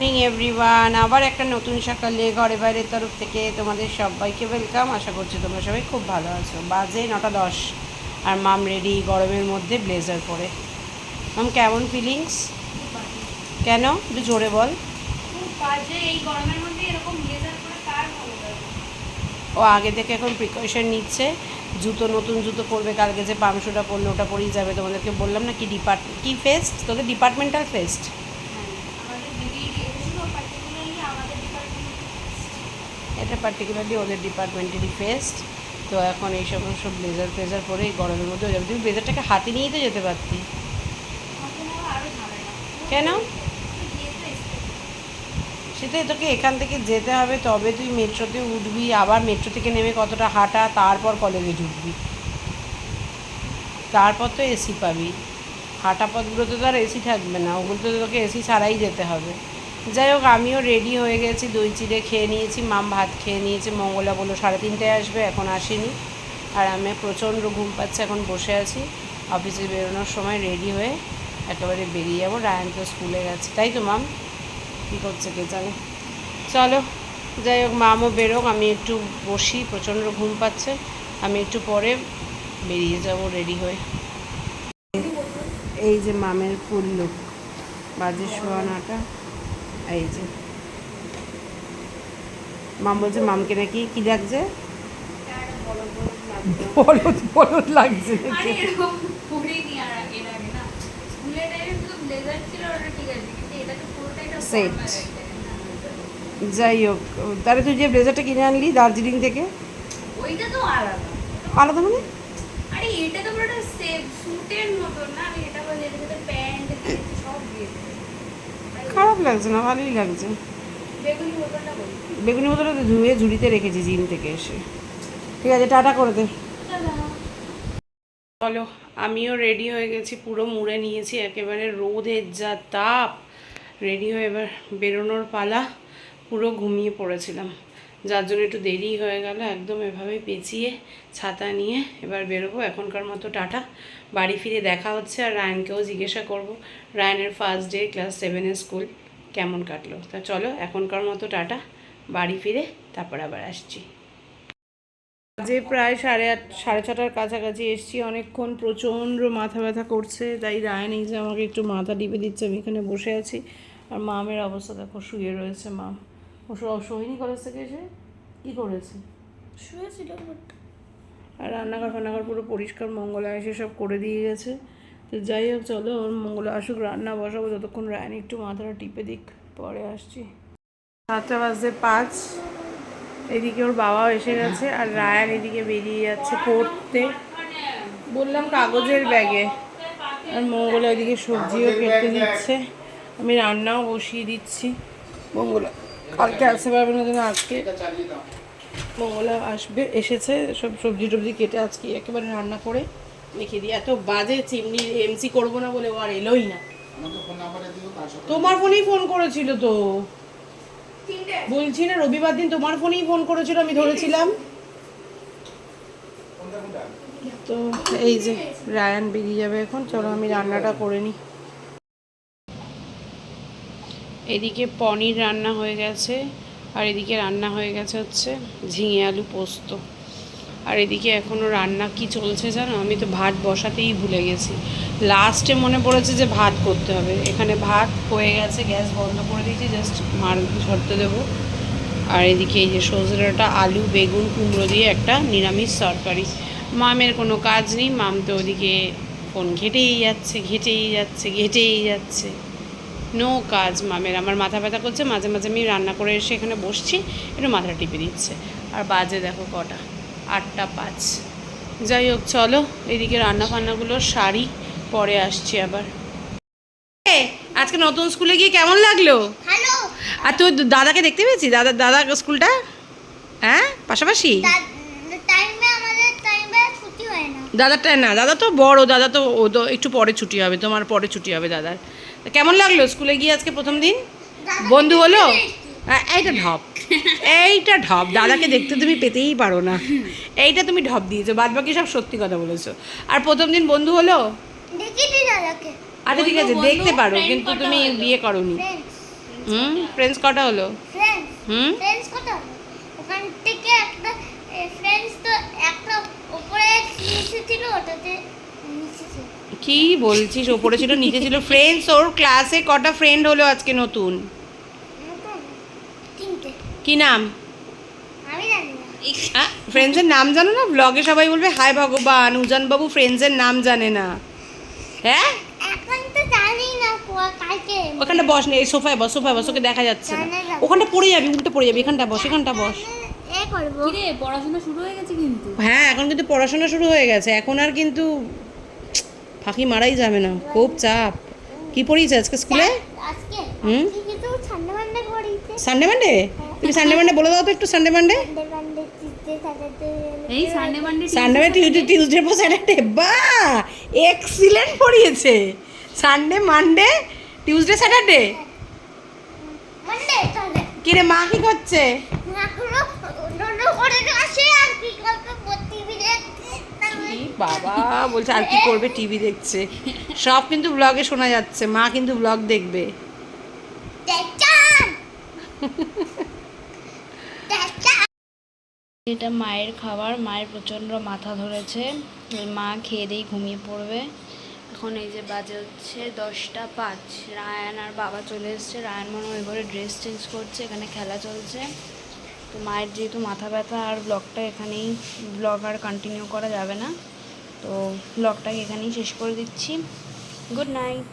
Morning everyone আবার একটা নতুন সকালে ঘরে বাইরের তরফ থেকে তোমাদের সবাইকে ওয়েলকাম আশা করছি তোমরা সবাই খুব ভালো আছো। বাজে নটা দশ আর মাম রেডি গরমের মধ্যে ব্লেজার পরে। মাম কেমন ফিলিংস কেন? একটু জোরে বল। ও আগে থেকে এখন প্রিকশন নিচ্ছে। জুতো নতুন জুতো পরবে কালকে যে পামশুটা পরলে ওটা পরেই যাবে। তোমাদেরকে বললাম না কি ডিপার্ট কি ফেস্ট তোদের ডিপার্টমেন্টাল ফেস্ট এটা পার্টিকুলারলি ওদের ডিপার্টমেন্টেরই ফেস্ট তো এখন এই সমস্ত ব্লেজার ফ্লেজার পরে এই গরমের মধ্যে যাবে। তুমি ব্লেজারটাকে হাতে নিয়েই তো যেতে পারতি। কেন? সেটাই তোকে এখান থেকে যেতে হবে, তবে তুই মেট্রোতে উঠবি, আবার মেট্রো থেকে নেমে কতটা হাঁটা, তারপর কলেজে ঢুকবি। তারপর তো এসি পাবি। হাঁটা পথগুলোতে তো আর এসি থাকবে না, ওগুলোতে তোকে এসি ছাড়াই যেতে হবে। যাই হোক, আমিও রেডি হয়ে গেছি, দই চিড়ে খেয়ে নিয়েছি, মাম ভাত খেয়ে নিয়েছি, মঙ্গলা বলল সাড়ে তিনটায় আসবে, এখন আসেনি। আর আমি প্রচণ্ড ঘুম পাচ্ছে, এখন বসে আছি অফিসে বেরোনোর সময় রেডি হয়ে একেবারে বেরিয়ে যাব, রায়ান তো স্কুলে গেছে। তাই তো, মাম? কী করছে কে জানে? চলো, যাই হোক, মামও বেরোক, আমি একটু বসি, প্রচণ্ড ঘুম পাচ্ছে, আমি একটু পরে বেরিয়ে যাব রেডি হয়ে। এই যে মামের ফুল লুক বাজে শোয়ানাটা এই যে। মাম বলছে মামকে নাকি কি লাগছে? বলদ বলদ লাগছে একটা। যাই হোক তাহলে তুই যে ব্লেজারটা কিনে আনলি দার্জিলিং থেকে? ওইটা তো আলাদা। আলাদা মানে? আরে এটা তো পুরোটা সেফ স্যুটের মতো না আমি এটা বলি সাথে প্যান্ট সব দিয়েছে খারাপ লাগছে না ভালোই লাগছে। বেগুনি বোতলটা তো ধুয়ে ঝুড়িতে রেখেছি জিম থেকে এসে। ঠিক আছে টাটা করে দে। চলো আমিও রেডি হয়ে গেছি পুরো মুড়ে নিয়েছি একেবারে রোদের যা তাপ। রেডি হয়ে এবার বেরোনোর পালা পুরো ঘুমিয়ে পড়েছিলাম। যার জন্য একটু দেরি হয়ে গেল, একদম এভাবে পেঁচিয়ে ছাতা নিয়ে এবার বেরোবো। এখনকার মতো টাটা। বাড়ি ফিরে দেখা হচ্ছে আর রায়নকেও জিজ্ঞাসা করব, রায়নের ফার্স্ট ডে ক্লাস সেভেনের স্কুল কেমন কাটলো? তা চলো, এখনকার মতো টাটা। বাড়ি ফিরে তারপর আবার আসছি। যে প্রায় সাড়ে আট, সাড়ে ছটার কাছাকাছি এসছি। অনেকক্ষণ প্রচণ্ড মাথা ব্যথা করছে, তাই রায়ন এই যে আমাকে একটু মাথা টিপে দিচ্ছে, আমি এখানে বসে আছি। আর মামের অবস্থা দেখো, শুয়ে রয়েছে মাম। ও সোহিনী কলেজ থেকে এসে কী করেছে? শুয়েছিল আর রান্নাঘর ফান্নাঘর পুরো পরিষ্কার মঙ্গলা এসে সব করে দিয়ে গেছে। তো যাই হোক চলো ওর মঙ্গলা আসুক রান্না বসাবো ততক্ষণ রায়ন একটু মাথাটা টিপে দিক পরে আসছি। সাতটা বাজতে পাঁচ এদিকে ওর বাবাও এসে গেছে আর রায়ান এদিকে বেরিয়ে যাচ্ছে পড়তে। বললাম কাগজের ব্যাগে আর মঙ্গলা এদিকে সবজিও কেটে দিচ্ছে। আমি রান্নাও বসিয়ে দিচ্ছি। মঙ্গলা। কালকে আসতে পারবে না যেন আজকে মঙ্গলা আসবে এসেছে সব সবজি টবজি কেটে আজকে একেবারে রান্না করে রেখে দিই। এত বাজে চিমনি এমসি করব না বলে ও আর এলোই না। তোমার ফোনেই ফোন করেছিল তো। বলছি না রবিবার দিন তোমার ফোনেই ফোন করেছিল আমি ধরেছিলাম। তো এই যে রায়ান বেরিয়ে যাবে এখন চলো আমি রান্নাটা করে নিই। এদিকে পনির রান্না হয়ে গেছে, আর এদিকে রান্না হয়ে গেছে হচ্ছে ঝিঙে আলু পোস্ত। আর এদিকে এখনও রান্না কি চলছে জানো? আমি তো ভাত বসাতেই ভুলে গেছি। লাস্টে মনে পড়েছে যে ভাত করতে হবে। এখানে ভাত হয়ে গেছে, গ্যাস বন্ধ করে দিয়েছি জাস্ট মার ঝরতে দেবো। আর এদিকে এই যে সজনেটা আলু, বেগুন, কুমড়ো দিয়ে একটা নিরামিষ তরকারি। মামের কোনো কাজ নেই, মাম তো ওদিকে ফোন ঘেটেই যাচ্ছে ঘেটেই যাচ্ছে ঘেটেই যাচ্ছে। নো কাজ মামের। আমার মাথা ব্যথা করছে মাঝে মাঝে আমি রান্না করে এসে এখানে বসছি একটু মাথা টিপে দিচ্ছে। আর বাজে দেখো কটা আটটা পাঁচ। যাই হোক চলো এদিকে রান্না ফান্নাগুলো সারি পরে আসছি আবার। আজকে নতুন স্কুলে গিয়ে কেমন লাগল? আর তুই দাদাকে দেখতে পেয়েছি দাদা দাদা স্কুলটা? হ্যাঁ পাশাপাশি? দাদারটা না দাদা তো বড় দাদা তো ও তো একটু পরে ছুটি হবে তোমার পরে ছুটি হবে দাদার। তা কেমন লাগল? স্কুলে গিয়ে আজকে প্রথম দিন? বন্ধু হলো? হ্যাঁ, এইটা ঢপ। এইটা ঢপ। দাদাকে দেখতে তুমি পেতেই পারো না। এইটা তুমি ঢপ দিয়েছ। বাদ বাকি সব সত্যি কথা বলেছ। আর প্রথম দিন বন্ধু হলো? দেখি আচ্ছা ঠিক আছে দেখতে পারো কিন্তু তুমি বিয়ে করনি। হুম? ফ্রেন্ডস কটা হলো? হুম? ফ্রেন্ডস কত ওখান থেকে একটা ফ্রেন্ডস তো একটা উপরে নিচে ছিল ওটাতে নিচে ছিল। কি বলছিস? ওপরে ছিল নিচে ছিল ফ্রেন্ডস ওর ক্লাসে কটা ফ্রেন্ড হলো আজকে নতুন? নতুন। কি নাম? আমি জানি না। ফ্রেন্ডসের নাম জানো না? ব্লগে সবাই বলবে হায় ভগবান উজান বাবু ফ্রেন্ডসের নাম জানে না। হ্যাঁ? এখন তো জানি না কোয়া কালকে। ওখানটা বস না এই সোফায় বস সোফায় বস ওকে দেখা যাচ্ছে না। ওখানটা পড়ে যাবি উল্টে পড়ে যাবি এখানটা বস এখানটা বস। এ করব। কিরে পড়াশোনা শুরু হয়ে গেছে কিন্তু। হ্যাঁ এখন কিন্তু পড়াশোনা শুরু হয়ে গেছে। এখন আর কিন্তু ফাঁকি মারাই যাবে না। খুব চাপ। কি পড়িয়েছে আজকে স্কুলে? হুম? সানডে মানডে তুমি সানডে মানডে বলে দাও তো একটু Sunday Monday Sunday Tuesday Tuesday পর স্যাটারডে বা এক্সিলেন্ট পড়িয়েছে। সানডে মানডে টিউসডে স্যাটারডে কিরে মা কি করছে? বাবা বলছে আর কি করবে টিভি দেখছে? সব কিন্তু ব্লগে শোনা যাচ্ছে মা কিন্তু ব্লগ দেখবে। এটা মায়ের খাবার মায়ের প্রচণ্ড মাথা ধরেছে। মা খেয়ে দিয়ে ঘুমিয়ে পড়বে। এখন এই যে বাজে হচ্ছে দশটা পাঁচ। রায়ান আর বাবা চলে এসছে। রায়ান মনে হয় ঘরে ড্রেস চেঞ্জ করছে এখানে খেলা চলছে। তো মায়ের যেহেতু মাথা ব্যথা আর ব্লগটা এখানেই ব্লগ আর কন্টিনিউ করা যাবে না। তো ব্লগটাকে এখানেই শেষ করে দিচ্ছি। Good night